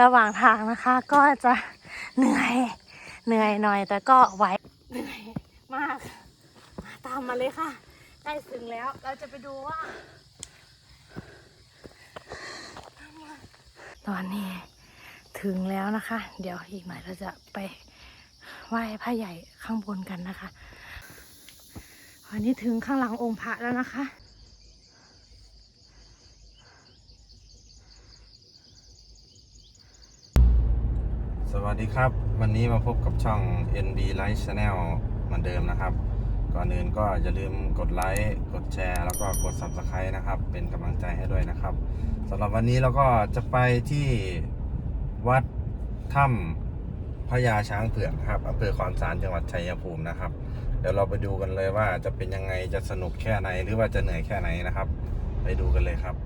ระหว่างทางนะคะ ก็จะเหนื่อยเหนื่อยหน่อย แต่ก็ไหวเหนื่อยมากตามมาเลยค่ะใกล้ถึงแล้วเราจะไปดูว่า ตอนนี้ถึงแล้วนะคะ เดี๋ยวอีกหน่อยเราจะไปไหว้พระใหญ่ข้างบนกันนะคะวันนี้ถึงข้างหลังองค์พระแล้วนะคะ ส วัสดีครับ วันนี้มาพบกับช่อง ND Light Channel เหมือนเดิมนะครับ ก่อนอื่นก็อย่าลืมกดไลค์กดแชร์ แล้วก็กด Subscribe นะครับ เป็นกำลังใจให้ด้วยนะครับสำหรับวันนี้เราก็จะไปที่วัดถ้ำพญาช้างเผือกครับอำเภอคอนสารจังหวัดชัยภูมินะครับ เดี๋ยวเราไปดูกันเลยว่าจะเป็นยังไงจะสนุกแค่ไหนหรือว่าจะเหนื่อยแค่ไหนนะครับ ไปดูกันเลยครับ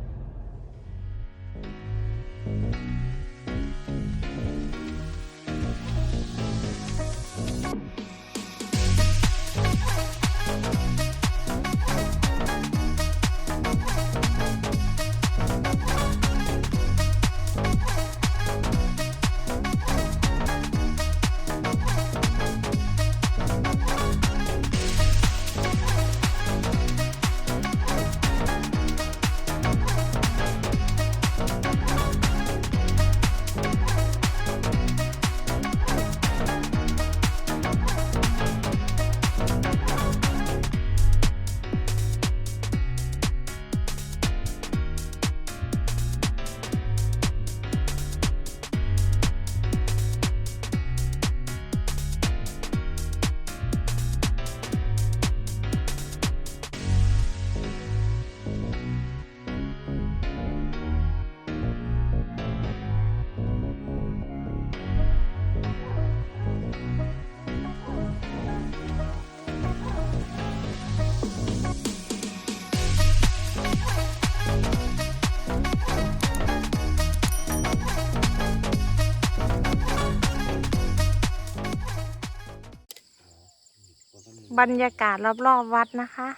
บรรยากาศรอบๆวัดนะคะ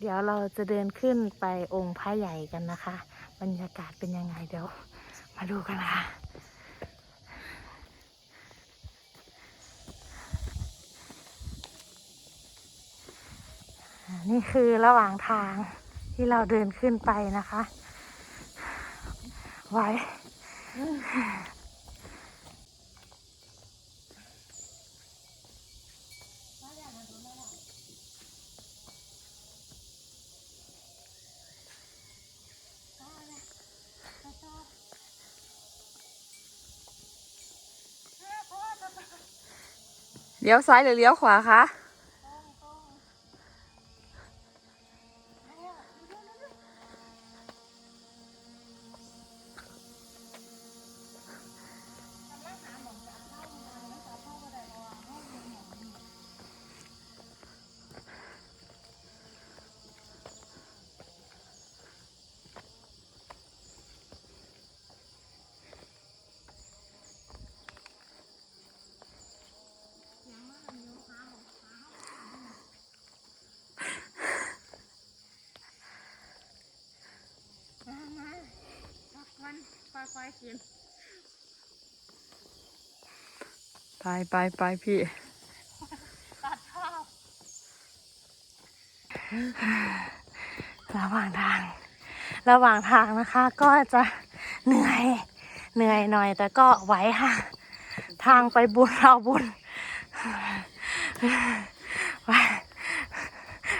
เดี๋ยวเราจะเดินขึ้นไปองค์พระใหญ่กันนะคะ บรรยากาศเป็นยังไงเดี๋ยว มาดูกันค่ะนี่คือระหว่างทางที่เราเดินขึ้นไปนะคะ ไว้ เลี้ยวซ้ายหรือเลี้ยวขวาคะ ค่อยๆกินไปไปไปพี่ตัดชอบระหว่างทาง ระหว่างทางนะคะ ก็จะเหนื่อยเหนื่อยหน่อยแต่ก็ไหวค่ะ ทางไปบุญเราบุญไป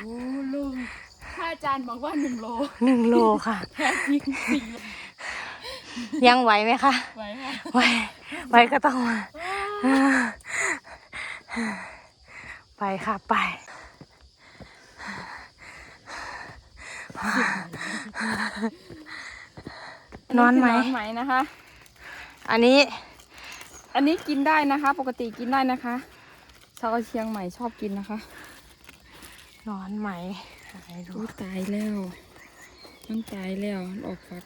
โอ้ลุงถ้าอาจารย์บอกว่าหนึ่งโลหนึ่งโลค่ะแท้จริงสี่โล ยังไหวไหมคะไหวค่ะไหวไหวก็ต้องมา ไปค่ะไป นอนไหมนอนไหมนะคะ อันนี้ อันนี้กินได้นะคะ ปกติกินได้นะคะชาวเชียงใหม่ชอบกินนะคะนอนไหมไหนดูอู้ตายแล้ว มันตายแล้วมันออกฟัก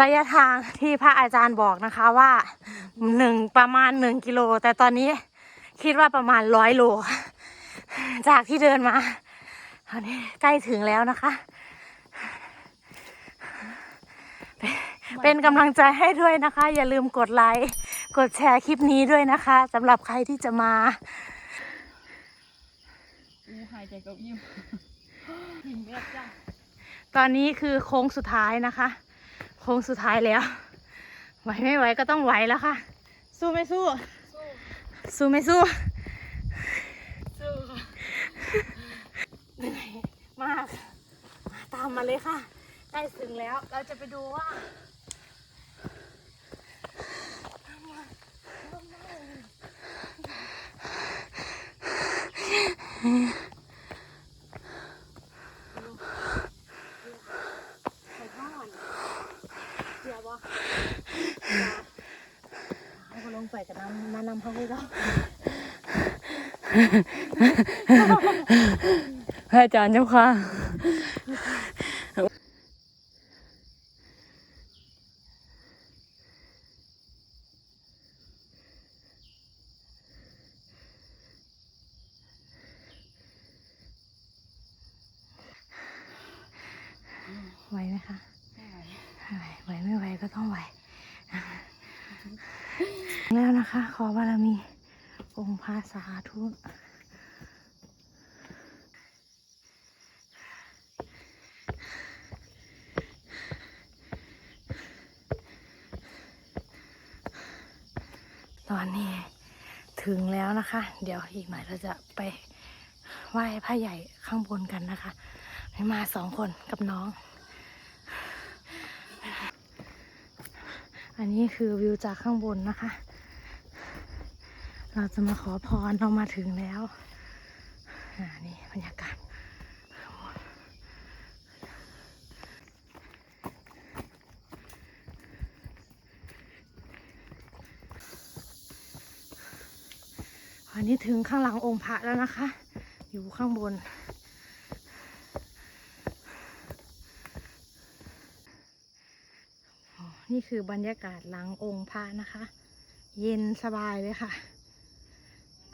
ระยะทางที่พระอาจารย์บอกนะคะว่าหนึ่งประมาณหนึ่งกิโล แต่ตอนนี้คิดว่าประมาณร้อยโลค่ะจากที่เดินมาตอนนี้ใกล้ถึงแล้วนะคะเป็นเป็นกำลังใจให้ด้วยนะคะ อย่าลืมกดไลค์กดแชร์คลิปนี้ด้วยนะคะสำหรับใครที่จะมาอู้หายใจกับยิ้มหิมเอ็ดจ้ะตอนนี้คือโค้งสุดท้ายนะคะโค้งสุดท้ายแล้ว ไหวไม่ไหวก็ต้องไหวแล้วค่ะ สู้ไม่สู้ สู้ไม่สู้ สู้ค่ะเหนื่อยมาก ตามมาเลยค่ะใกล้ถึงแล้ว เราจะไปดูว่าไปทอดเดี๋ยวบ่ให้เขาลงไปกับน้ำมานำเขาให้เรา พระอาจารย์เจ้าค่ะ ไหวไหมคะไหวไหวไม่ไหวก็ต้องไหว แล้วนะคะ ขอบารมี พระสาธุตอนนี้ถึงแล้วนะคะ เดี๋ยวอีกหน่อยเราจะไปไหว้พระใหญ่ข้างบนกันนะคะมาสองคนกับน้อง อันนี้คือวิวจากข้างบนนะคะ เราจะมาขอพรเรามาถึงแล้วอ่านี่บรรยากาศอันนี้ถึงข้างหลังองค์พระแล้วนะคะ อยู่ข้างบนอ๋อนี่คือบรรยากาศหลังองค์พระนะคะ เย็นสบายเลยค่ะ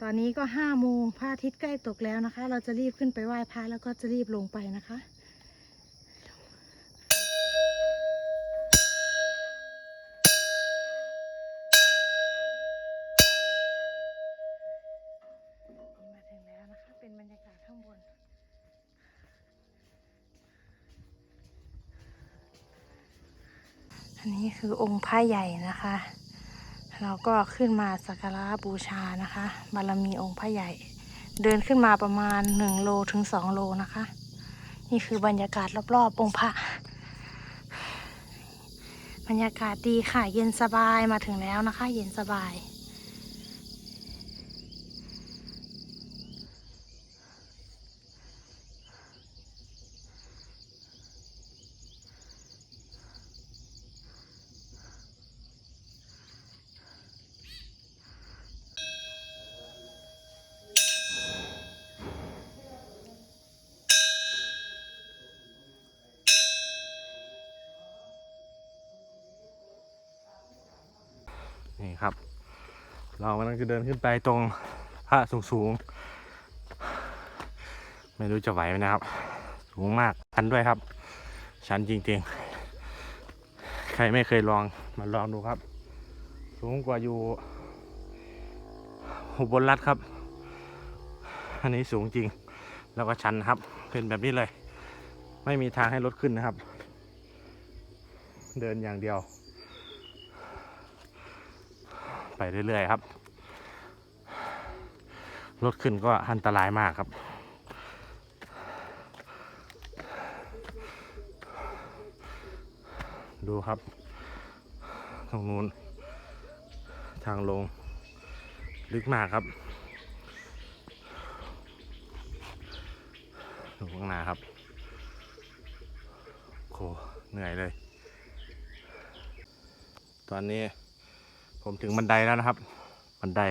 ตอนนี้ก็ห้าโมงพระอาทิตย์ใกล้ตกแล้วนะคะ เราจะรีบขึ้นไปไหว้พระแล้วก็จะรีบลงไปนะคะมาถึงแล้วนะคะเป็นบรรยากาศข้างบนอันนี้คือองค์พระใหญ่นะคะ เราก็ขึ้นมาสักการะบูชานะคะ บารมีองค์พระใหญ่ เดินขึ้นมาประมาณหนึ่งโลถึงสองโลนะคะ นี่คือบรรยากาศรอบๆองค์พระ บรรยากาศดีค่ะ เย็นสบายมาถึงแล้วนะคะ เย็นสบาย นี่ครับ เรากำลังจะเดินขึ้นไปตรงพระสูงๆ ไม่รู้จะไหวไหมนะครับ สูงมากชันด้วยครับ ชันจริงๆ ใครไม่เคยลองมาลองดูครับ สูงกว่าอยู่อุบลรัฐครับ อันนี้สูงจริง แล้วก็ชันครับ เป็นแบบนี้เลย ไม่มีทางให้รถขึ้นนะครับ เดินอย่างเดียว ไปเรื่อย ๆ ครับ รถขึ้นก็อันตรายมากครับ ดูครับ ตรงนู้น ทางลง ลึกมากครับดูข้างหน้าครับโหเหนื่อยเลย ตอนนี้ ผมถึงบันไดแล้วนะครับ บันได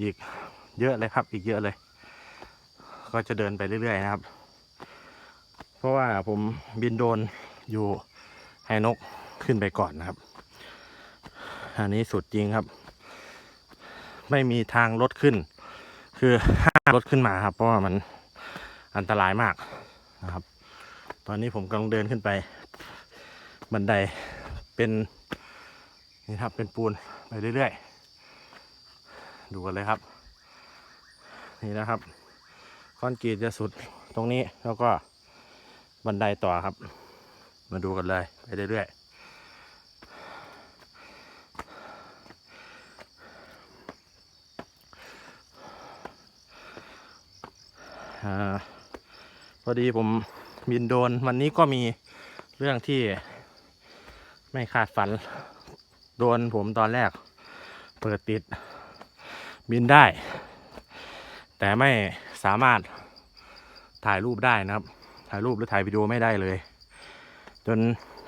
อีกเยอะเลยครับ อีกเยอะเลย ก็จะเดินไปเรื่อยๆนะครับ เพราะว่าผมบินโดนอยู่ให้นกขึ้นไปก่อนนะครับ อันนี้สุดจริงครับ ไม่มีทางรถขึ้น คือห้ามรถขึ้นมาครับ เพราะว่ามันอันตรายมากนะครับ ตอนนี้ผมกำลังเดินขึ้นไปบันไดเป็น นี่ครับเป็นปูนไปเรื่อยๆ ดูกันเลยครับ นี่นะครับคอนกรีตจะสุดตรงนี้แล้วก็บันไดต่อครับ มาดูกันเลยไปเรื่อยๆพอดีผมบินโดนวันนี้ก็มีเรื่องที่ไม่คาดฝัน โดนผมตอนแรก เปิดติดบินได้ แต่ไม่สามารถถ่ายรูปได้นะครับ ถ่ายรูปหรือถ่ายวิดีโอไม่ได้เลย จน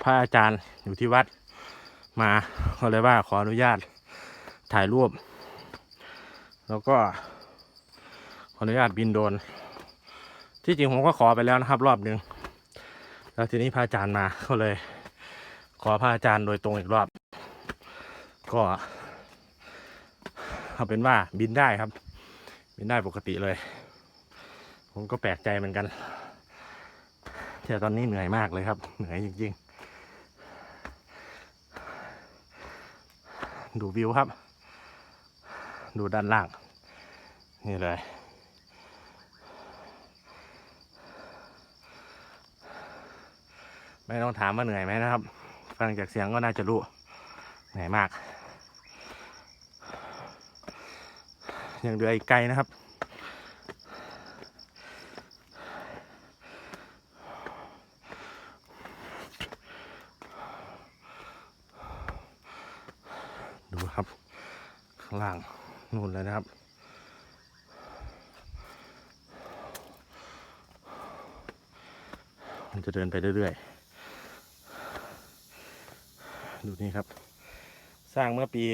พระอาจารย์อยู่ที่วัดมาก็เลยว่าขออนุญาตถ่ายรูป แล้วก็ขออนุญาตบินโดน ที่จริงผมก็ขอไปแล้วนะครับรอบหนึ่งแล้วทีนี้พระอาจารย์มาก็เลย ขอพระอาจารย์โดยตรงอีกรอบ ก็เอาเป็นว่าบินได้ครับ บินได้ปกติเลย ผมก็แปลกใจเหมือนกันแต่ตอนนี้เหนื่อยมากเลยครับ เหนื่อยจริงๆ ดูวิวครับ ดูด้านล่าง นี่เลยไม่ต้องถามว่าเหนื่อยไหมนะครับ ฟังจากเสียงก็น่าจะรู้ เหนื่อยมาก ยังเหลืออีกไกลนะครับ ดูครับ ข้างล่างนู่นเลยนะครับมันจะเดินไปเรื่อยๆ ดูนี่ครับ สร้างเมื่อปี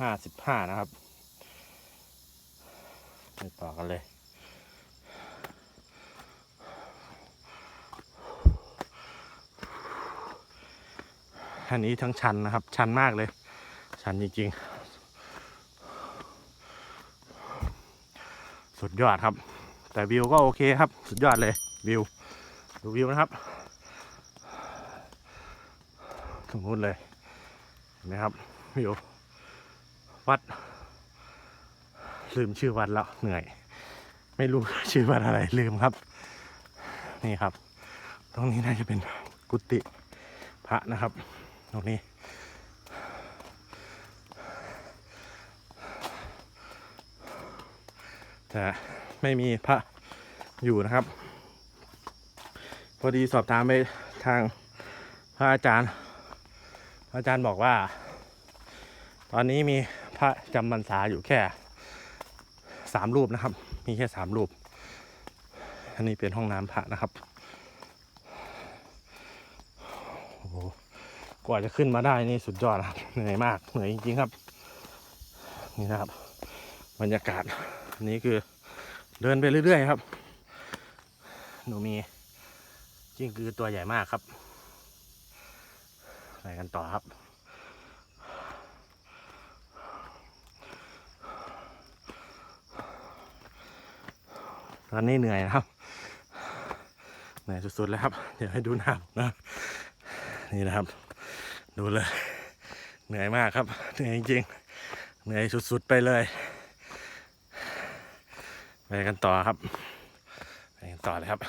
2555นะครับไปต่อกันเลยอันนี้ทั้งชันนะครับ ชันมากเลย ชันจริงๆ สุดยอดครับ แต่วิวก็โอเคครับ สุดยอดเลยวิว ดูวิวนะครับตรงนู้นเลยเห็นไหมครับวิว วัด ลืมชื่อวัดแล้วเหนื่อย ไม่รู้ชื่อวัดอะไรลืมครับ นี่ครับ ตรงนี้น่าจะเป็นกุฏิพระนะครับ ตรงนี้ แต่ไม่มีพระอยู่นะครับ พอดีสอบถามไปทางพระอาจารย์ พระอาจารย์บอกว่า ตอนนี้มี พระจำพรรษาอยู่แค่สามรูปนะครับ มีแค่สามรูป อันนี้เป็นห้องน้ำพระนะครับโอ้โหกว่าจะขึ้นมาได้นี่สุดยอดนะครับเหนื่อยมากเหนื่อยจริงๆครับ นี่นะครับ บรรยากาศนี้คือเดินไปเรื่อยๆครับ หนูมีจริงกือตัวใหญ่มากครับไปกันต่อครับ ตอนนี้เหนื่อยนะครับ เหนื่อยสุดๆแล้วครับ เดี๋ยวให้ดูน้ำนะ นี่นะครับ ดูเลย เหนื่อยมากครับ เหนื่อยจริงๆ เหนื่อยสุดๆไปเลย ไปกันต่อครับ ไปกันต่อเลยครับ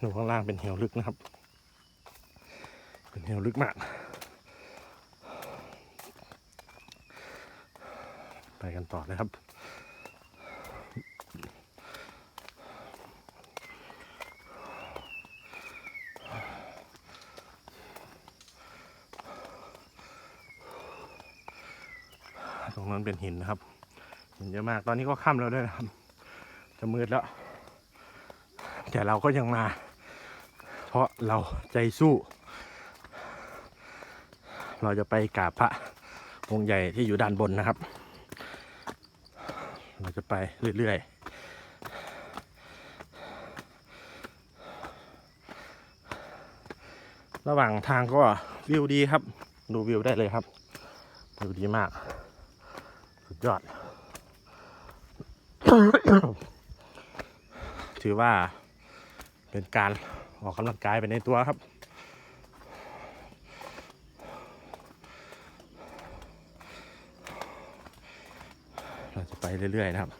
ดูข้างล่างเป็นเหวลึกนะครับ เป็นเหวลึกมาก ไปกันต่อเลยครับ ตรงนั้นเป็นหินนะครับหินเยอะมากตอนนี้ก็ค่ำแล้วด้วยนะครับ จะมืดแล้ว แต่เราก็ยังมา เพราะเราใจสู้ เราจะไปกราบพระองค์ใหญ่ที่อยู่ด้านบนนะครับ จะไปเรื่อยๆ ระหว่างทางก็วิวดีครับ ดูวิวได้เลยครับ วิวดีมาก สุดยอด ถือว่าเป็นการออกกำลังกายไปในตัวครับ เราจะไปเรื่อย ๆ นะครับ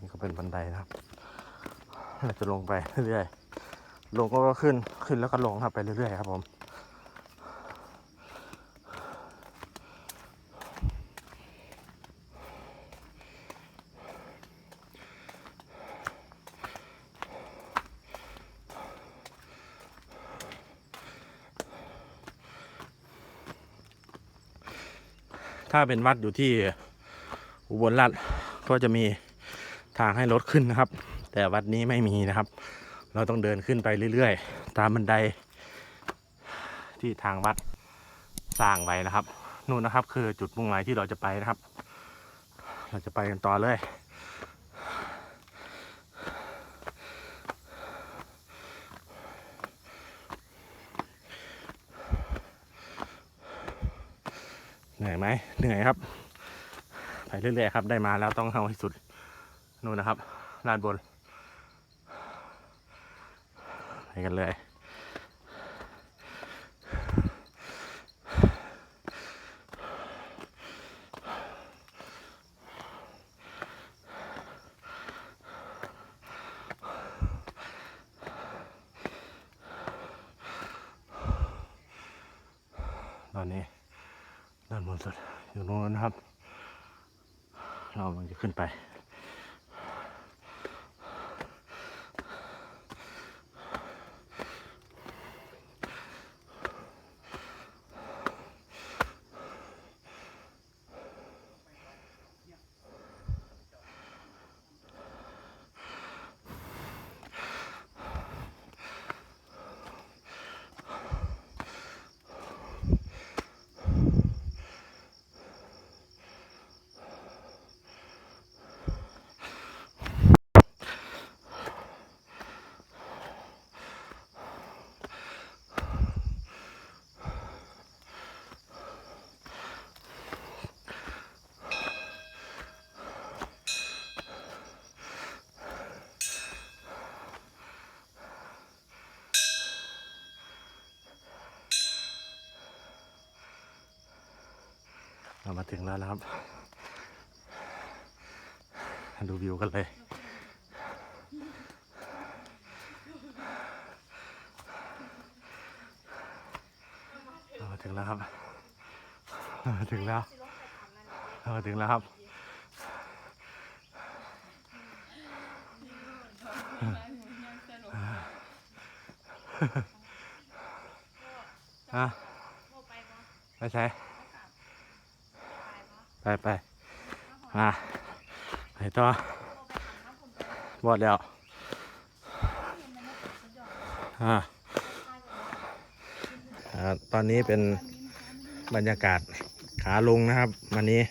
นี่ก็เป็นบันไดนะครับ เราจะลงไปเรื่อยๆ ลงก็ขึ้นขึ้นแล้วก็ลงครับไปเรื่อยๆครับผม ถ้าเป็นวัดอยู่ที่อุบลราชก็จะมีทางให้รถขึ้นนะครับ แต่วัดนี้ไม่มีนะครับ เราต้องเดินขึ้นไปเรื่อยๆ ตามบันไดที่ทางวัดสร้างไว้นะครับนู่นนะครับคือจุดมุ่งหมายที่เราจะไปนะครับ เราจะไปกันต่อเลย เหนื่อย ไหมเหนื่อยครับ ไปเรื่อยๆครับ ได้มาแล้วต้องเอาให้สุดนู่นนะครับลานบนไปกันเลย นสุดอยู่ตรงนั้นนะครับ เรามันจะขึ้นไป มาถึงแล้วนะครับ ดูวิวกันเลยมาถึงแล้วครับมาถึงแล้วมาถึงแล้วครับอะไปใช้ ไปไปมาไปต่อบอดแล้วอ่าอ่าตอนนี้เป็นบรรยากาศขาลงนะครับ วันนี้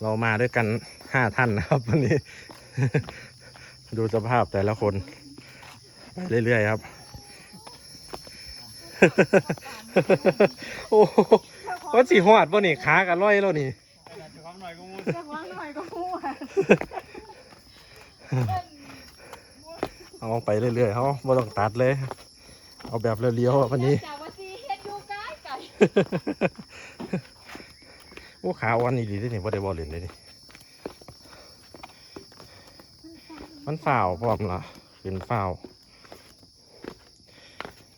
เรามาด้วยกันห้าท่านนะครับ วันนี้ ดูสภาพแต่ละคนไปเรื่อยๆครับ โอ้ โหว่าสีหอดป่ะนี่ขากันร้อยแล้วนี่จะว่างหน่อยก็มั่วเอาไปเรื่อยๆเขาไม่ต้องตัดเลย เอาแบบเรียวๆอะวันนี้จากว่าซีเฮ็ดอยู่ไกลไก่โอ้ขาวันนี้ดีที่นี่ว่าได้บอลเล่นเลยนี่มันฝ่าวพร้อมละขึ้นฝ่าว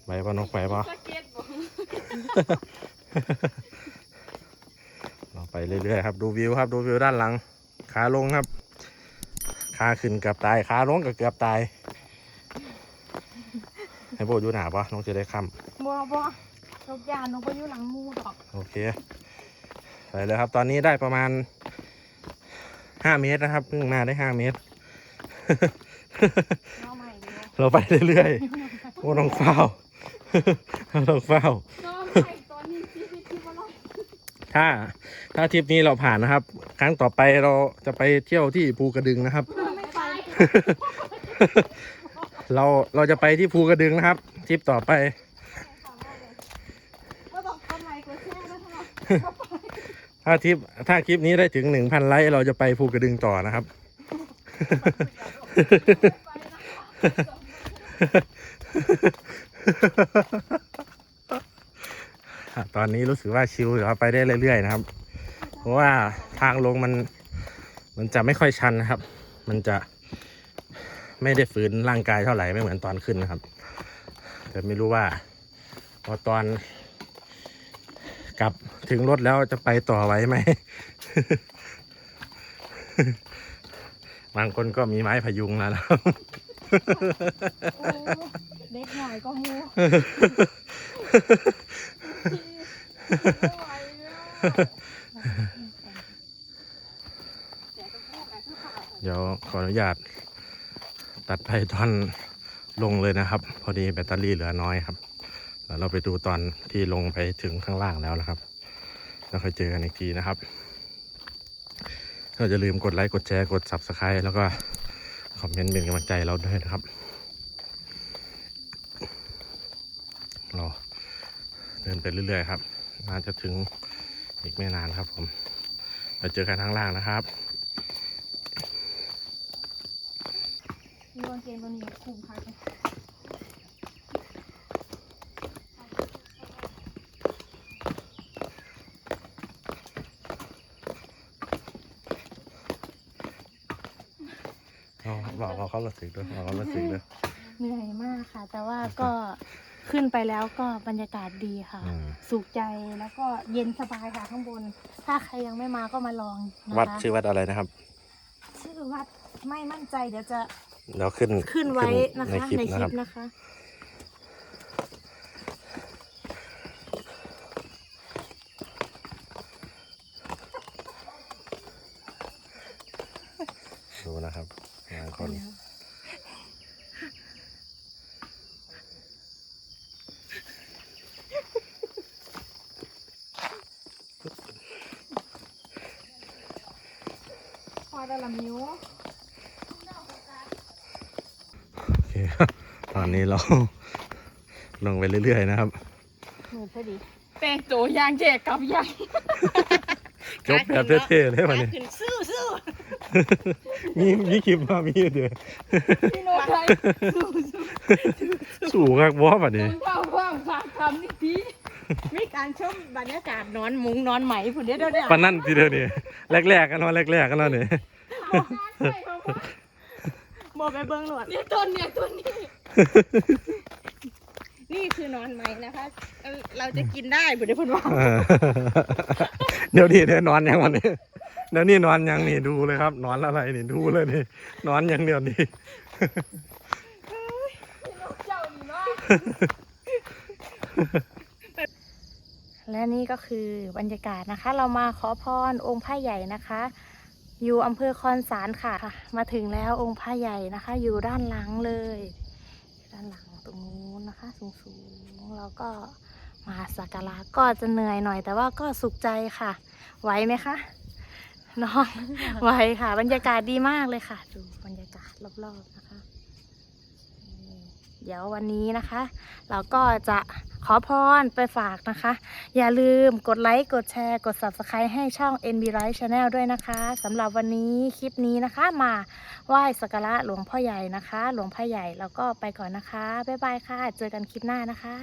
ไปปะนกไปปะส เก็ตบอกเราไปเรื่อยๆครับ ดูวิวครับดูวิวด้านหลัง ขาลงครับ ขาขึ้นเกือบตาย ขาลงก็เกือบตาย ให้โบอยู่หนาปะน้องจะได้ค้บัวบัวลูกยานนกไปอยู่หลังมูดอกำโอเคไปเลยครับ ตอนนี้ได้ประมาณห้าเมตรนะครับเพิ่งมาได้ห้าเมตรน้องใหม่เดียวเราไปเรื่อยๆโอ้ต้องเฝ้าต้องเฝ้า น้องไปตอนนี้ที่ที่ที่ว่าเรา ถ้า ถ้าทริปนี้เราผ่านนะครับ ครั้งต่อไปเราจะไปเที่ยวที่ภูกระดึงนะครับไม่ไปเราเราจะไปที่ภูกระดึงนะครับทริปต่อไปก็ต้องทำไมก็แช่นะท่านถ้าทริปถ้าคลิปนี้ได้ถึงหนึ่งพันไลค์เราจะไปภูกระดึงต่อนะครับ ตอนนี้รู้สึกว่าชิลอยู่ครับไปได้เรื่อยๆนะครับ เพราะว่าทางลงมัน มันจะไม่ค่อยชันนะครับ มันจะไม่ได้ฝืนร่างกายเท่าไหร่ไม่เหมือนตอนขึ้นนะครับ แต่ไม่รู้ว่าพอตอนกลับถึงรถแล้วจะไปต่อไหวไหม บางคนก็มีไม้พยุงแล้วนะครับโอ้เด็กหน่อยก็มู เดี๋ยวขออนุญาต ตัดไปตอนลงเลยนะครับ พอดีแบตเตอรี่เหลือน้อยครับแล้วเราไปดูตอนที่ลงไปถึงข้างล่างแล้วนะครับ แล้วค่อยเจอกันอีกทีนะครับก็อย่าลืมกดไลค์กดแชร์กด subscribe แล้วก็คอมเมนต์เป็นกำลังใจเราด้วยนะครับเราเดิ นไปเรื่อยๆครับ น่าจะถึงอีกไม่นานครับผมไปเจอกันข้างล่างนะครับมีกางเกงตัวนี้คุ้มค่ะเอาบอกเขาเขาก็สึกด้วยบอกเขาก็สึกด้วยเหนื่อยมากค่ะ แต่ว่าก็ ขึ้นไปแล้วก็บรรยากาศดีค่ะ อืม สุขใจแล้วก็เย็นสบายค่ะข้างบน ถ้าใครยังไม่มาก็มาลองนะคะวัดชื่อวัดอะไรนะครับ ชื่อวัดไม่มั่นใจเดี๋ยวจะเดี๋ยวขึ้นขึ้นไว้นะคะ ในคลิปในคนะลิครับ ปนะคะ ดูนะครับบางคน พอได้ละมิว โอเคครับตอนนี้เรา ลงไปเรื่อยๆนะครับหนูพอดีแต่งตัวยางแจกกับยางจบแบบเท่ๆเลยวันนี้ขึ้นสู้สู้มีมีคลิปมามีเดี๋ยวพี่โน้ตไทยสู้ครับวอวันนี้คุณพ่อว่างฝากทำนี่พี่มีการชมบรรยากาศนอนมุงนอนไหมผุนเดียวเดี๋ยวเดี๋ยวปันนั่นทีเดียวนี่แรกๆกันเนาะแรกๆกันเนาะนี่โมไปเบิ้งหนวดเนี่ยต้นเนี่ยต้นนี้ นี่คือนอนไหมนะคะเอ่อเราจะกินได้ผุนเดียวเพูดว่าเออเดี๋ยวนี้เดี๋ยวนอนยังวันนี้เดี๋ยวนี้นอนยังนี่ดูเลยครับ นอนอะไรนี่ดูเลยนี่นอนยังเดียวนี่เจ้านี่เนาะและนี่ก็คือบรรยากาศนะคะ เรามาขอพรองค์พระใหญ่นะคะ อยู่อำเภอคอนสารค่ะ มาถึงแล้วองค์พระใหญ่นะคะ อยู่ด้านหลังเลย ด้านหลังตรงนู้นนะคะ สูงๆแล้วก็มาสักการะก็จะเหนื่อยหน่อย แต่ว่าก็สุขใจค่ะ ไหวไหมคะน้องไหวค่ะ บรรยากาศดีมากเลยค่ะ ดูบรรยากาศรอบๆนะคะนี่เดี๋ยววันนี้นะคะ เราก็จะขอพรไปฝากนะคะ อย่าลืมกดไลค์กดแชร์ กด subscribe ให้ช่อง NB Life Channel ด้วยนะคะสำหรับวันนี้คลิปนี้นะคะ มาไหว้สักการะหลวงพ่อใหญ่นะคะ หลวงพ่อใหญ่แล้วก็ไปก่อนนะคะ บ๊ายบายค่ะ เจอกันคลิปหน้านะคะ